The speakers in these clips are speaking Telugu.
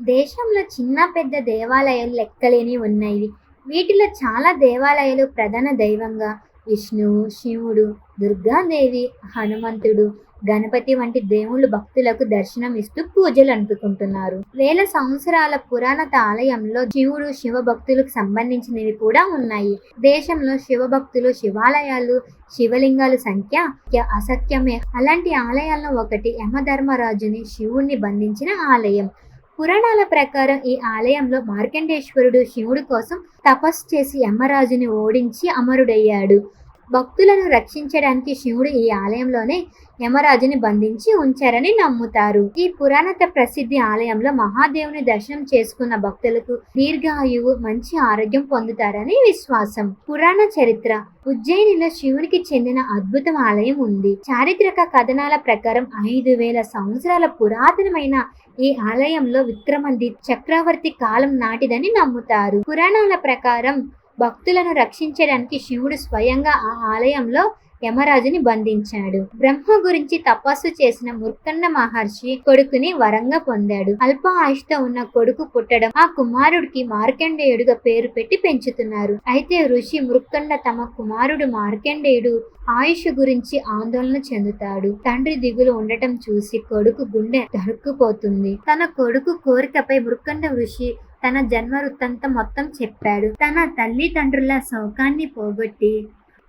దేశంలో చిన్న పెద్ద దేవాలయాలు లెక్కలేని ఉన్నాయి. వీటిలో చాలా దేవాలయాలు ప్రధాన దైవంగా విష్ణువు శివుడు దుర్గాదేవి హనుమంతుడు గణపతి వంటి దేవుళ్ళు భక్తులకు దర్శనం ఇస్తూ పూజలు అందుకుంటున్నారు వేల సంవత్సరాల పురాణత ఆలయంలో శివుడు శివ భక్తులకు సంబంధించినవి కూడా ఉన్నాయి. దేశంలో శివ భక్తులు శివాలయాలు శివలింగాల సంఖ్య అసఖ్యమే అలాంటి ఆలయాల్లో ఒకటి యమధర్మరాజుని శివుణ్ణి బంధించిన ఆలయం. పురాణాల ప్రకారం ఈ ఆలయంలో మార్కండేశ్వరుడు శివుడు కోసం తపస్సు చేసి యమరాజుని ఓడించి అమరుడయ్యాడు. భక్తులను రక్షించడానికి శివుడు ఈ ఆలయంలోనే యమరాజుని బంధించి ఉంచారని నమ్ముతారు. ఈ పురాణత ప్రసిద్ధి ఆలయంలో మహాదేవుని దర్శనం చేసుకున్న భక్తులకు దీర్ఘాయువు మంచి ఆరోగ్యం పొందుతారని విశ్వాసం. పురాణ చరిత్ర. ఉజ్జయినిలో శివునికి చెందిన అద్భుతం ఆలయం ఉంది. చారిత్రక కథనాల ప్రకారం ఐదు వేల సంవత్సరాల పురాతనమైన ఈ ఆలయంలో విక్రమంది చక్రవర్తి కాలం నాటిదని నమ్ముతారు. పురాణాల ప్రకారం భక్తులను రక్షించడానికి శివుడు స్వయంగా ఆ ఆలయంలో యమరాజుని బంధించాడు. బ్రహ్మ గురించి తపస్సు చేసిన ముర్కన్న మహర్షి కొడుకుని వరంగా పొందాడు. అల్ప ఆయుష్తో ఉన్న కొడుకు పుట్టడం ఆ కుమారుడికి మార్కండేయుడుగా పేరు పెట్టి పెంచుతున్నారు. అయితే ఋషి మృక్కండ తమ కుమారుడు మార్కండేయుడు ఆయుష్ గురించి ఆందోళన చెందుతాడు. తండ్రి దిగులు ఉండటం చూసి కొడుకు గుండె దరుక్కుపోతుంది. తన కొడుకు కోరికపై మృక్కండ ఋషి తన జన్మ వృత్తంత మొత్తం చెప్పాడు. తన తల్లిదండ్రుల శోకాన్ని పోగొట్టి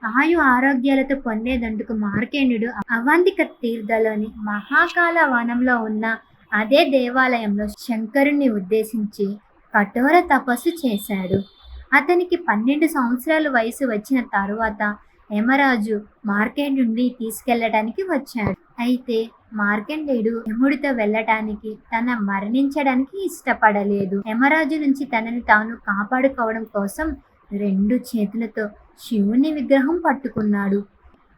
ఆయు ఆరోగ్యాలతో పొందేదందుకు మార్కేణుడు అవంతిక తీర్థలోని మహాకాల వనంలో ఉన్న అదే దేవాలయంలో శంకరుణ్ణి ఉద్దేశించి కఠోర తపస్సు చేశాడు. అతనికి పన్నెండు సంవత్సరాల వయసు వచ్చిన తరువాత యమరాజు మార్కండుని తీసుకెళ్ళడానికి వచ్చాడు. అయితే మార్కండేయుడు యముడితో వెళ్ళటానికి తన మరణించడానికి ఇష్టపడలేదు. యమరాజు నుంచి తనని తాను కాపాడుకోవడం కోసం రెండు చేతులతో శివుని విగ్రహం పట్టుకున్నాడు.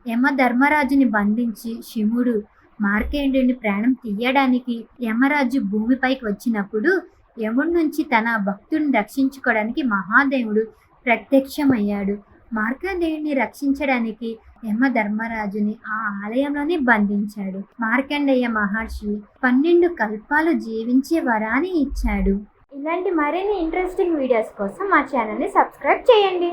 యమ ధర్మరాజుని బంధించి శివుడు మార్కండేయుని ప్రాణం తీయడానికి యమరాజు భూమిపైకి వచ్చినప్పుడు యముడి నుంచి తన భక్తుడిని రక్షించుకోవడానికి మహాదేవుడు ప్రత్యక్షమయ్యాడు. మార్కండేయుని రక్షించడానికి యమ ధర్మరాజుని ఆ ఆలయంలోనే బంధించాడు. మార్కండేయ మహర్షి పన్నెండు కల్పాలు జీవించే వరాన్ని ఇచ్చాడు. ఇలాంటి మరిన్ని ఇంట్రెస్టింగ్ వీడియోస్ కోసం మా ఛానల్ని సబ్స్క్రైబ్ చేయండి.